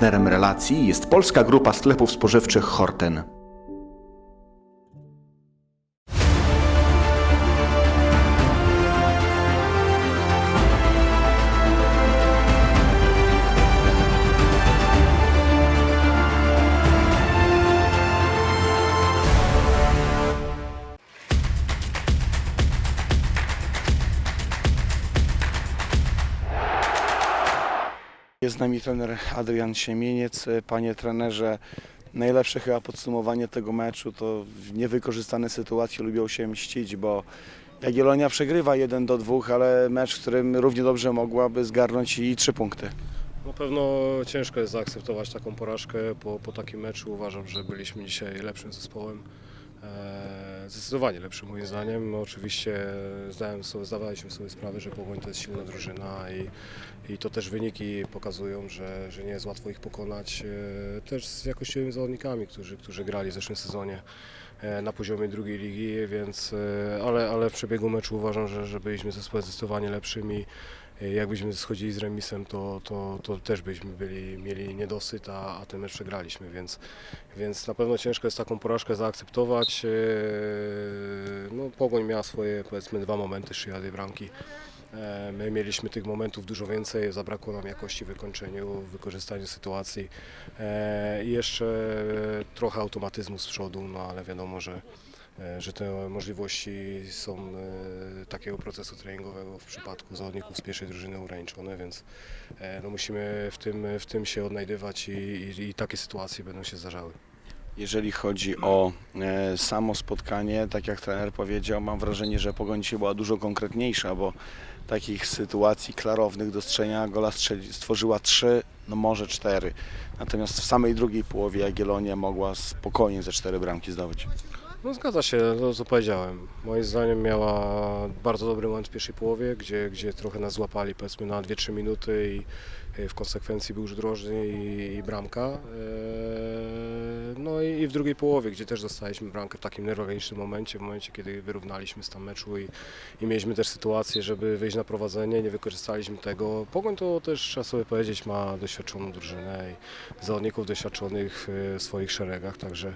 Partnerem relacji jest polska grupa sklepów spożywczych Horten. Jest z nami trener Adrian Siemieniec. Panie trenerze, najlepsze chyba podsumowanie tego meczu to niewykorzystane sytuacje lubią się mścić, bo Jagiellonia przegrywa 1 do 2, ale mecz, w którym równie dobrze mogłaby zgarnąć i 3 punkty. Na pewno ciężko jest zaakceptować taką porażkę po, po takim meczu. Uważam, że byliśmy dzisiaj lepszym zespołem. E, Zdecydowanie lepszym moim zdaniem. Oczywiście zdałem sobie, zdawaliśmy sobie sprawę, że Pogoń to jest silna drużyna i, i to też wyniki pokazują, że, że nie jest łatwo ich pokonać. E, Też z jakościowymi zawodnikami, którzy, którzy grali w zeszłym sezonie e, na poziomie drugiej ligi, więc ale, ale w przebiegu meczu uważam, że, że byliśmy zespołem zdecydowanie lepszym i e, jakbyśmy schodzili z remisem, to, to, to też byśmy byli, mieli niedosyt, a, a ten mecz przegraliśmy, więc, więc na pewno ciężko jest taką porażkę zaakceptować. E, No, Pogoń miała swoje powiedzmy dwa momenty szyjady bramki. E, My mieliśmy tych momentów dużo więcej, zabrakło nam jakości w wykończeniu, w wykorzystaniu sytuacji E, i jeszcze trochę automatyzmu z przodu, no ale wiadomo, że, e, że te możliwości są e, takiego procesu treningowego w przypadku zawodników z pierwszej drużyny ograniczone, więc e, no musimy w tym, w tym się odnajdywać i, i, i takie sytuacje będą się zdarzały. Jeżeli chodzi o e, samo spotkanie, tak jak trener powiedział, mam wrażenie, że Pogoń dzisiaj była dużo konkretniejsza, bo takich sytuacji klarownych do strzelenia gola strzeli, stworzyła trzy, no może cztery. Natomiast w samej drugiej połowie Jagiellonia mogła spokojnie ze cztery bramki zdobyć. No zgadza się, to co powiedziałem. Moim zdaniem miała bardzo dobry moment w pierwszej połowie, gdzie, gdzie trochę nas złapali powiedzmy na 2-3 minuty i e, w konsekwencji był już drożny i, i bramka. Eee, No i, w drugiej połowie, gdzie też dostaliśmy bramkę w takim newralgicznym momencie, w momencie kiedy wyrównaliśmy stan meczu i, i mieliśmy też sytuację, żeby wyjść na prowadzenie, nie wykorzystaliśmy tego. Pogoń to też trzeba sobie powiedzieć ma doświadczoną drużynę i zawodników doświadczonych e, w swoich szeregach, także E,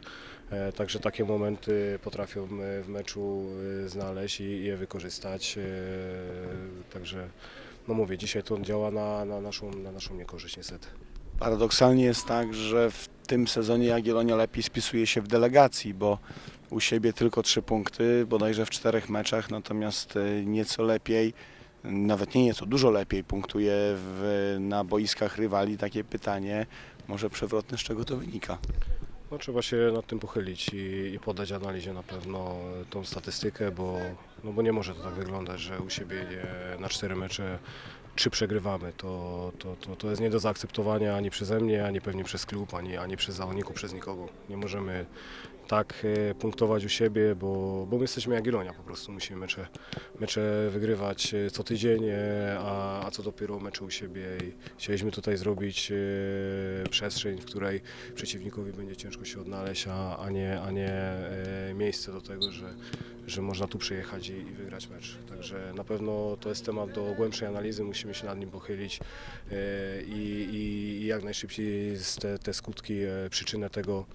Także takie momenty potrafią e, w meczu e, znaleźć i je wykorzystać. E, Także no mówię, dzisiaj to działa na, na, naszą, na naszą niekorzyść niestety. Paradoksalnie jest tak, że w tym sezonie Jagiellonia lepiej spisuje się w delegacji, bo u siebie tylko trzy punkty, bodajże w czterech meczach, natomiast e, nieco lepiej, nawet nie nieco, dużo lepiej punktuje w, na boiskach rywali. Takie pytanie, może przewrotne, z czego to wynika? No, trzeba się nad tym pochylić i, i podać analizie na pewno tą statystykę, bo, no bo nie może to tak wyglądać, że u siebie nie, na cztery mecze trzy przegrywamy. To, to, to, to jest nie do zaakceptowania ani przeze mnie, ani pewnie przez klub, ani, ani przez zawodników, przez nikogo. Nie możemy tak e, punktować u siebie, bo, bo my jesteśmy Jagiellonia po prostu. Musimy mecze, mecze wygrywać e, co tydzień, e, a, a co dopiero mecze u siebie. I chcieliśmy tutaj zrobić przestrzeń, w której przeciwnikowi będzie ciężko się odnaleźć, a, a nie, a nie miejsce do tego, że, że można tu przyjechać i, i wygrać mecz. Także na pewno to jest temat do głębszej analizy, musimy się nad nim pochylić e, i, i, i jak najszybciej te, te skutki, e, przyczynę tego,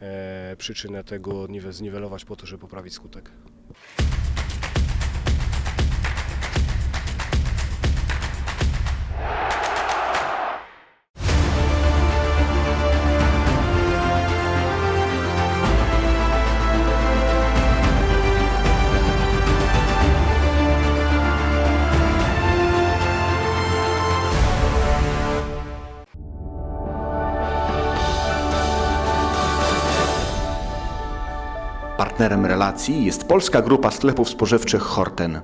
e, przyczynę tego niwe- zniwelować po to, żeby poprawić skutek. Partnerem relacji jest polska grupa sklepów spożywczych Horten.